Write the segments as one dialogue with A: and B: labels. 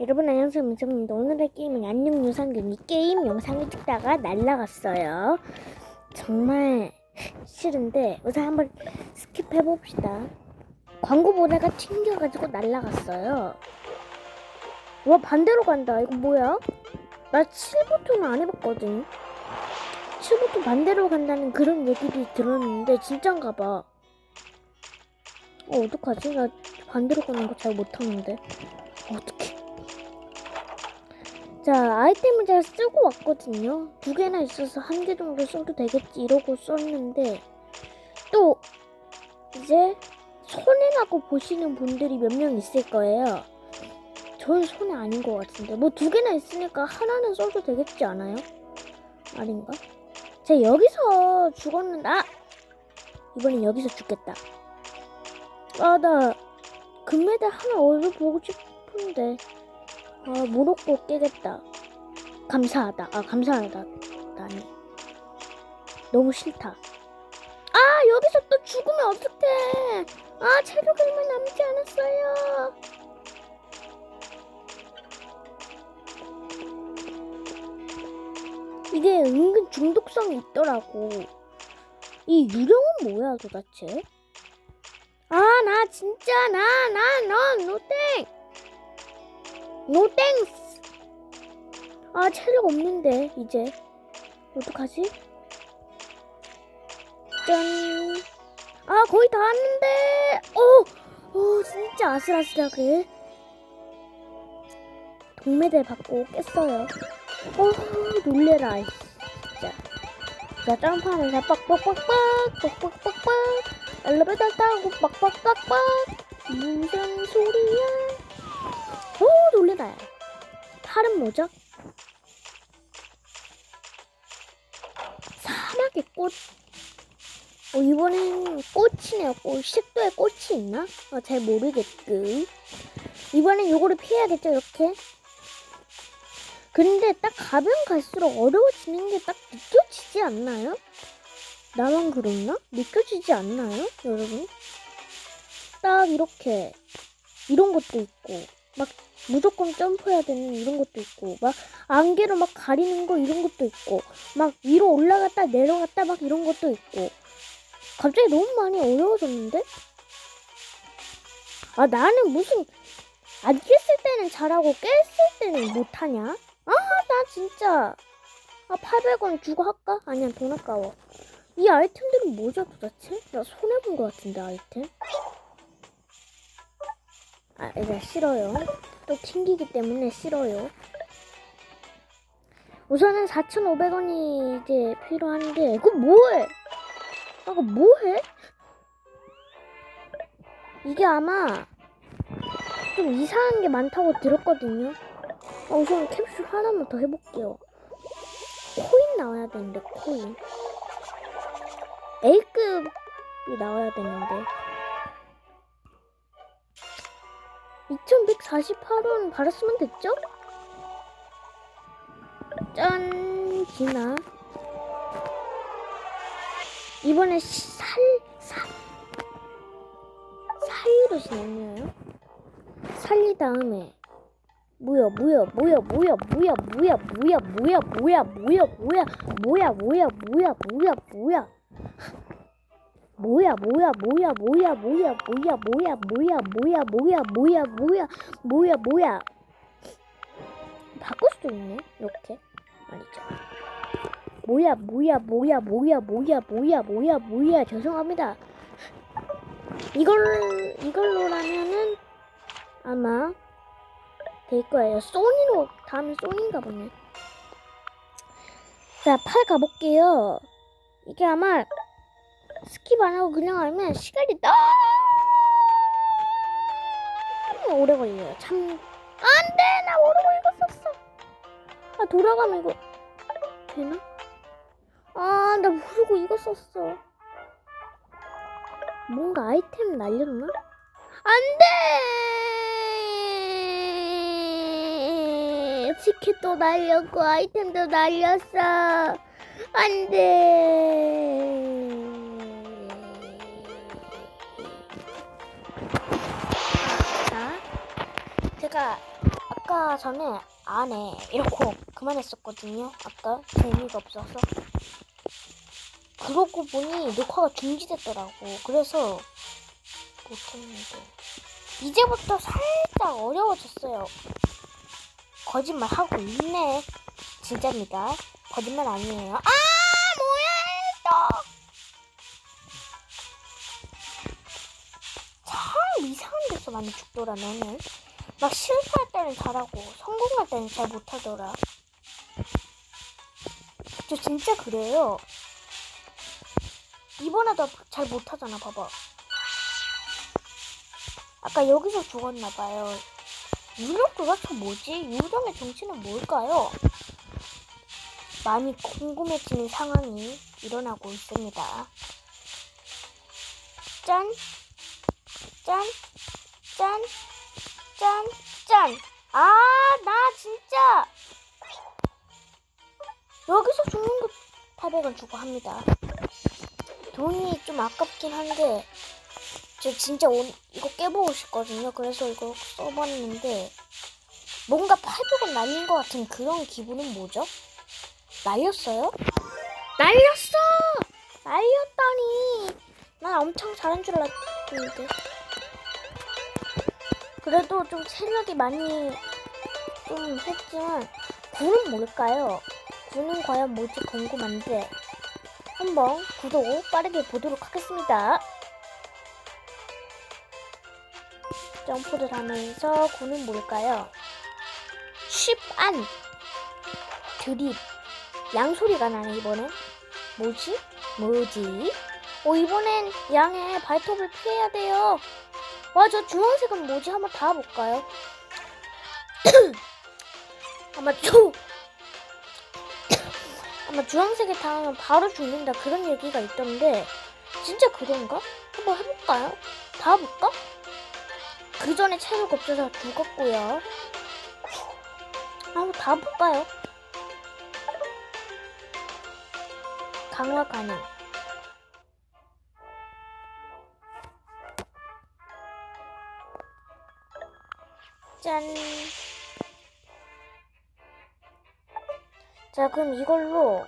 A: 여러분 안녕하세요 민정입니다 오늘의 게임은 안녕 유산균. 이 게임 영상을 찍다가 날라갔어요. 정말 싫은데 우선 한번 스킵해 봅시다. 광고 보다가 튕겨가지고 날라갔어요. 와 반대로 간다. 이거 뭐야? 나 7부터는 안 해봤거든. 7부터 반대로 간다는 그런 얘기를 들었는데 진짠가 봐. 어, 어떡하지? 나 반대로 가는 거 잘 못하는데. 어떡해. 자, 아이템을 제가 쓰고 왔거든요. 두 개나 있어서 한 개 정도 써도 되겠지 이러고 썼는데, 또, 이제, 손해라고 보시는 분들이 몇 명 있을 거예요. 전 손해 아닌 것 같은데. 뭐 두 개나 있으니까 하나는 써도 되겠지 않아요? 아닌가? 제가 여기서 죽었는데, 아! 이번엔 여기서 죽겠다. 아, 나 금메달 하나 얻어보고 싶은데. 아, 모로코 깨겠다. 감사하다. 아, 감사하다. 나니. 너무 싫다. 아, 여기서 또 죽으면 어떡해. 아, 체력 얼마 남지 않았어요. 이게 은근 중독성이 있더라고. 이 유령은 뭐야, 도대체? 아, 나 진짜, 나, 나, 넌, 노땡! 노땡! 아, 체력 없는데, 이제. 어떡하지? 짠. 아, 거의 다 왔는데! 어, 어, 진짜 아슬아슬하게. 동메달 받고 깼어요. 어, 놀래라, 이 진짜. 자, 점프하면서 빡빡빡빡, 빡빡빡빡. 엘리베이터 타고 빡빡빡빡 무슨 소리야 오 놀래라 팔은 뭐죠? 사막의 꽃 어, 이번엔 꽃이네요 꽃 식도에 꽃이 있나? 아, 잘 모르겠고 이번엔 요거를 피해야겠죠 이렇게 근데 딱 가면 갈수록 어려워지는 게 딱 느껴지지 않나요? 나만 그랬나? 느껴지지 않나요, 여러분? 딱 이렇게 이런 것도 있고 막 무조건 점프해야 되는 이런 것도 있고 막 안개로 막 가리는 거 이런 것도 있고 막 위로 올라갔다 내려갔다 막 이런 것도 있고 갑자기 너무 많이 어려워졌는데? 아 나는 무슨 안 깼을 때는 잘하고 깼을 때는 못하냐? 아 나 진짜 아 800원 주고 할까? 아니야 돈 아까워 이 아이템들은 뭐죠 도대체? 나 손해본 것 같은데 아이템? 아 이제 싫어요. 또 튕기기 때문에 싫어요. 우선은 4,500원이 이제 필요한데 그거 뭐해? 아 그거 뭐해? 이게 아마 좀 이상한 게 많다고 들었거든요. 아, 우선 캡슐 하나만 더 해볼게요. 코인 나와야 되는데 코인. A급이 나와야 되는데 2148원 받았으면 됐죠? 짠 기나 이번에 시- 살, 살 사이로 진행해요 살리 다음에 뭐야 뭐야 뭐야 뭐야 뭐야 뭐야 뭐야 뭐야 뭐야 뭐야 뭐야 뭐야 뭐야 뭐야 뭐야 뭐야 뭐야 뭐야 뭐야 뭐야 뭐야 뭐야 뭐야 뭐야 뭐야 뭐야 뭐야 뭐야 뭐야 뭐야 바꿀 수도 있네 이렇게 아니죠 뭐야 뭐야 뭐야 뭐야 뭐야 뭐야 뭐야 뭐야 죄송합니다 이걸 이걸로라면은 아마 될 거예요 소니로 다음에 소니인가 보네 자 팔 가볼게요 이게 아마 스킵 안 하고 그냥 하면 시간이 너무 오래 걸려요. 참. 안 돼! 나 이거 썼어. 아, 돌아가면 이거. 되나? 아, 나 모르고 이거 썼어. 뭔가 아이템 날렸나? 안 돼! 치킨도 날렸고, 아이템도 날렸어. 안 돼! 제가 아까 전에 안 해. 이러고 그만했었거든요. 아까 재미가 없어서. 그러고 보니 녹화가 중지됐더라고. 그래서 못했는데. 이제부터 살짝 어려워졌어요. 거짓말 하고 있네. 진짜입니다. 거짓말 아니에요. 아 뭐야 또. 참 이상한 데서 많이 죽더라 너는. 막 실패할 때는 잘하고 성공할 때는 잘 못하더라. 저 진짜 그래요. 이번에도 잘 못하잖아, 봐봐. 아까 여기서 죽었나봐요. 유령 도대체 뭐지? 유령의 정체는 뭘까요? 많이 궁금해지는 상황이 일어나고 있습니다. 짠, 짠, 짠, 짠, 짠. 아, 나 진짜 여기서 죽는 거 800원 주고 합니다. 돈이 좀 아깝긴 한데 저 진짜 온, 이거 깨보고 싶거든요. 그래서 이거 써봤는데 뭔가 800원 날린 것 같은 그런 기분은 뭐죠? 날렸어요? 날렸어! 날렸다니 난 엄청 잘한 줄 알았는데 그래도 좀 체력이 많이 좀 했지만 구는 뭘까요? 구는 과연 뭘지 궁금한데 한번 구독 빠르게 보도록 하겠습니다. 점프를 하면서 구는 뭘까요? 쉽안 드립 양소리가 나네 이번엔 뭐지? 뭐지? 어 이번엔 양의 발톱을 피해야 돼요. 와 저 주황색은 뭐지? 한번 닿아볼까요? 아마 저 아마 주황색에 닿으면 바로 죽는다 그런 얘기가 있던데 진짜 그런가? 한번 해볼까요? 닿아볼까? 그 전에 체력 없어서 죽었고요. 한번 닿아볼까요? 강화 가능. 짠. 자, 그럼 이걸로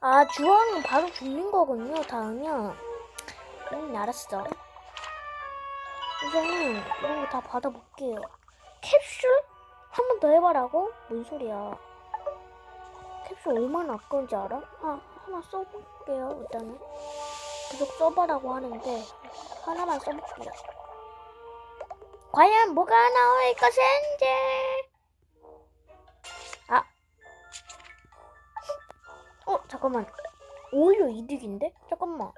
A: 아, 주황은 바로 죽는 거군요. 다음이면 음, 알았어. 우선은 이런 거 다 받아볼게요. 캡슐? 한 번 더 해봐라고? 뭔 소리야. 캡슐 얼마나 아까운지 알아? 아, 하나 써볼게요, 일단은. 계속 써봐라고 하는데, 하나만 써볼게요. 과연 뭐가 나올 것인지! 아. 어, 잠깐만. 오히려 이득인데? 잠깐만.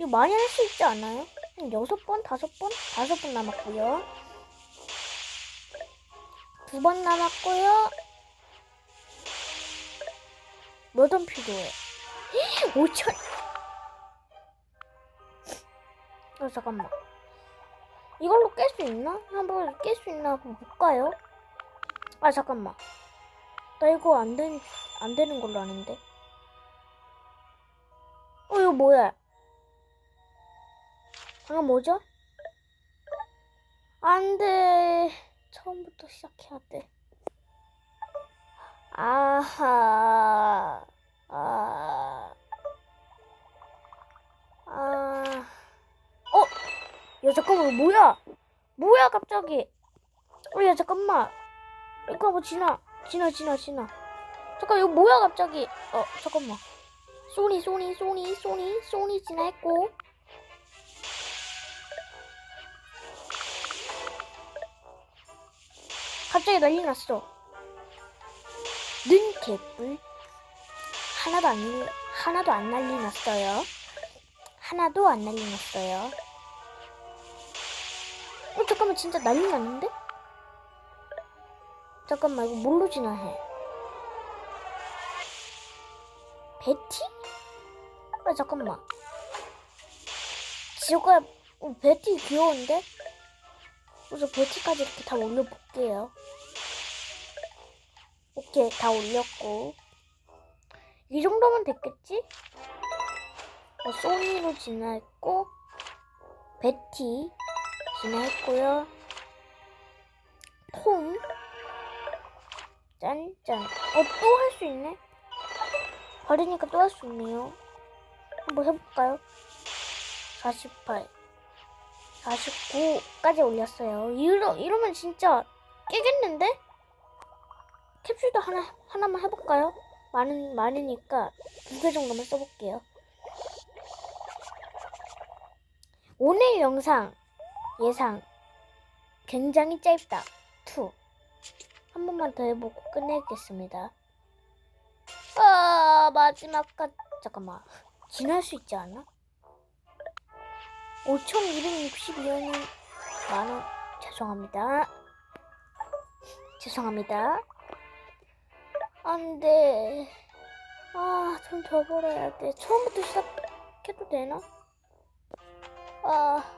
A: 이거 많이 할 수 있지 않아요? 한 여섯 번, 다섯 번? 다섯 번 남았고요. 두 번 남았고요. 몇 원 필요해? 5천. 어, 잠깐만. 이걸로 깰 수 있나? 한번 깰 수 있나 한번 볼까요? 아, 잠깐만. 나 이거 안 되는, 안 되는 걸로 아는데. 어, 이거 뭐야? 방금 뭐죠? 안 돼. 처음부터 시작해야 돼. 아하. 아. 아. 야, 잠깐만, 뭐야? 뭐야, 갑자기? 어, 야, 잠깐만. 이거 뭐 지나. 지나, 지나, 지나. 잠깐, 이거 뭐야, 갑자기? 어, 잠깐만. 소니, 소니, 소니, 소니, 소니 지나했고. 갑자기 난리 났어. 는 개뿔. 하나도 안, 하나도 안 난리 났어요. 하나도 안 난리 났어요. 어, 잠깐만, 진짜 난리 났는데? 잠깐만, 이거 뭘로 진화해? 베티? 아, 잠깐만. 지옥가, 어, 베티 귀여운데? 그래서 베티까지 이렇게 다 올려볼게요. 오케이, 다 올렸고. 이 정도면 됐겠지? 어, 소니로 진화했고, 베티 진화했고요. 톰. 짠짠. 어, 또 할 수 있네? 버리니까 또 할 수 있네요. 한번 해볼까요? 48. 49까지 올렸어요. 이러, 이러면 진짜 깨겠는데? 캡슐도 하나, 하나만 해볼까요? 많은, 많으니까 두 개 정도만 써볼게요. 오늘 영상 예상 굉장히 짧다. 2. 한 번만 더 해보고 끝내겠습니다. 아, 마지막까지. 잠깐만. 지날 수 있지 않아? 5,262원은 만원. 죄송합니다. 죄송합니다. 안 돼. 아, 돈더 벌어야 돼. 처음부터 시작해도 되나? 아, 아.